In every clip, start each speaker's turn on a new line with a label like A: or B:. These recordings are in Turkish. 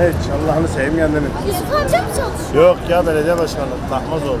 A: Evet Allah'ını seveyim kendini.
B: Yusuf amca mı çalışıyor?
A: Yok ya belediye başkanı takmaz oldu.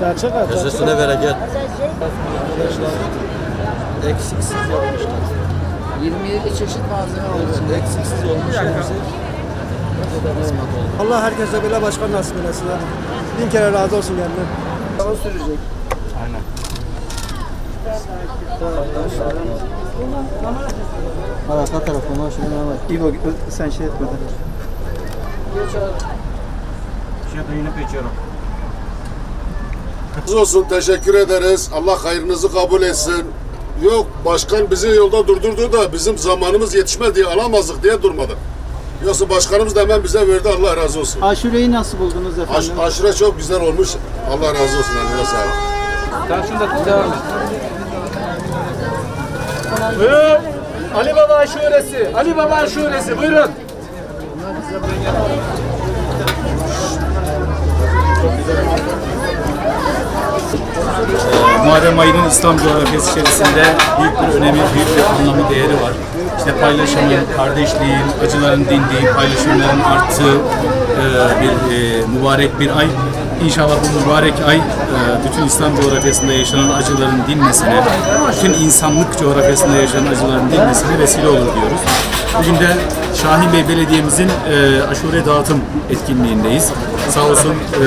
A: Gerçek atlas.
C: Kesesine bereket. Eksiksiz olmuşlar.
D: 27 çeşit malzeme var.
C: Eksiksiz olmuş. Ne.
E: Allah herkese böyle başkan nasip eylesin. Bin kere razı olsun kendinden.
D: Hava sürecek.
E: Arka tarafına şuna bak. İbo sen şey etme.
F: Razı olsun teşekkür ederiz. Allah hayrınızı kabul etsin. Yok başkan bizi yolda durdurdu da bizim zamanımız yetişmez diye alamazdık diye durmadık. Yoksa başkanımız da hemen bize verdi Allah razı olsun.
E: Aşureyi nasıl buldunuz
F: Aş,
E: efendim?
F: aşure çok güzel olmuş. Allah razı olsun. Eline sağlık.
A: Buyurun. Ali Baba aşuresi. Ali Baba aşuresi. Buyurun.
G: Muharrem ayının İslam coğrafyası içerisinde büyük bir önemi, büyük bir anlamı, değeri var. İşte paylaşımın, kardeşliğin, acıların dindiği, paylaşımların arttığı e, bir e, mübarek bir ay. İnşallah bu mübarek ay e, bütün İslam coğrafyasında yaşanan acıların dinmesine, bütün insanlık coğrafyasında yaşanan acıların dinmesine vesile olur diyoruz. Bugün de Şahin Bey Belediye'mizin e, aşure dağıtım etkinliğindeyiz. Sağ olsun e,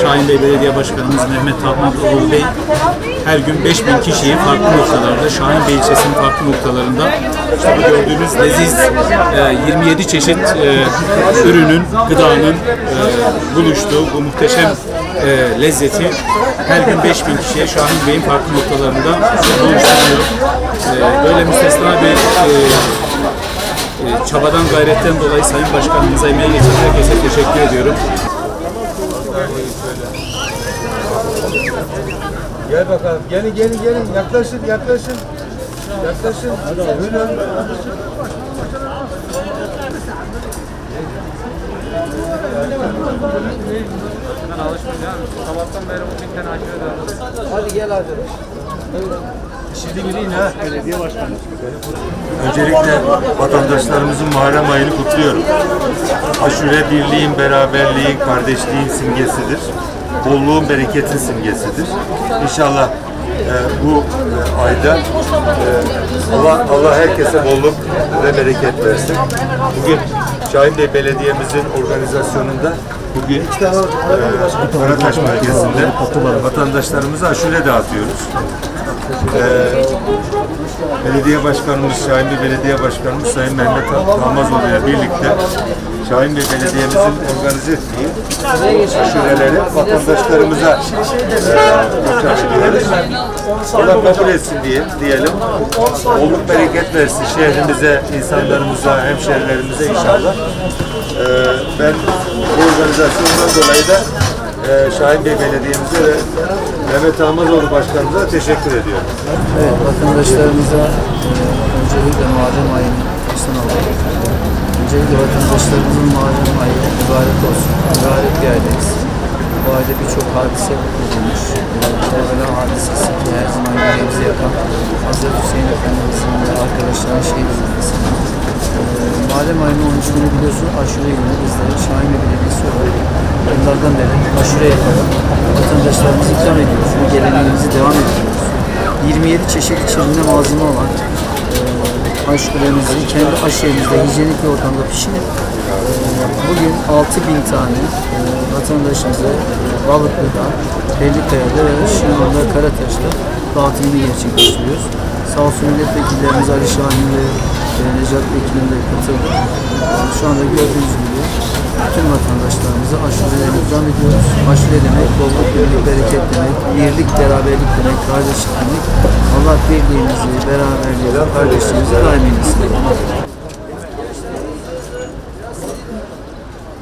G: Şahin Bey Belediye Başkanımız Mehmet Tahmatoğlu Bey her gün 5000 kişiyi farklı noktalarda, Şahin Bey ilçesinin farklı noktalarında işte gördüğünüz leziz e, 27 çeşit e, ürünün, gıdanın e, buluştuğu bu muhteşem e, lezzeti her gün 5000 kişiye Şahin Bey'in farklı noktalarında buluşturuyor. E, böyle müstesna bir e, çabadan gayretten dolayı Sayın Başkanımıza emeği geçen herkese teşekkür ediyorum.
H: Gel bakalım. Gelin gelin gelin. Yaklaşın yaklaşın. Yaklaşın. Buyurun.
D: Hadi gel hadi.
H: Öncelikle vatandaşlarımızın Muharrem ayını kutluyorum. Aşure birliğin, beraberliğin, kardeşliğin simgesidir. Bolluğun, bereketin simgesidir. İnşallah e, bu e, ayda e, Allah Allah herkese bolluk ve bereket versin. Bugün Şahin Bey Belediye'mizin organizasyonunda bugün e, Karataş bölgesinde vatandaşlarımıza aşure dağıtıyoruz. Belediye Başkanımız, Şahin Bey Belediye Başkanımız Sayın Mehmet Tamazoğlu ile birlikte Şahin Bey Belediye'mizin organize ettiği aşureleri vatandaşlarımıza e. Allah kabul etsin diye, diyelim. Bolluk bereket versin şehrimize, insanlarımıza, hemşehrilerimize inşallah. E, ben bu organizasyondan dolayı da e, Şahin Bey Belediye'mize ve Mehmet Ahmazoğlu Başkanımıza teşekkür ediyorum.
D: Evet vatandaşlarımıza e, öncelikle Muharrem ayının olsun olarak öncelikle vatandaşlarımızın Muharrem ayı mübarek olsun. Mübarek bir aydayız. Bu ayda birçok hadise bulunmuş. Kerbela hadisesi ki her zaman yüreğimizi yakan Hazreti Hüseyin Efendimizin ve arkadaşların şehit edilmesi. E, Muharrem ayının 13 günü biliyorsun aşure günü bizleri Şahin Belediyesi olarak yıllardan beri aşure yaparak vatandaşlarımızı ikram ediyoruz. Bu geleneğimizi devam ediyoruz. 27 çeşit içerisinde malzeme olan e, aşuremizi kendi aşurenizde hijyenik bir ortamda pişirip e, bugün 6000 tane e, vatandaşımıza e, Balıklı'da, Bellikaya'da ve Şinon'da, Karataş'ta dağıtımını gerçekleştiriyoruz. Sağ olsun milletvekillerimiz Ali Şahin ve Necat Bekir'in de Şu anda gördüğünüz gibi bütün vatandaşlarımıza aşureleri ikram ediyoruz. Aşure demek, bolluk, birlik, bereket demek, birlik, beraberlik demek, kardeşlik demek. Allah birliğimizi, beraberliğimizi, kardeşliğimizi daim eylesin.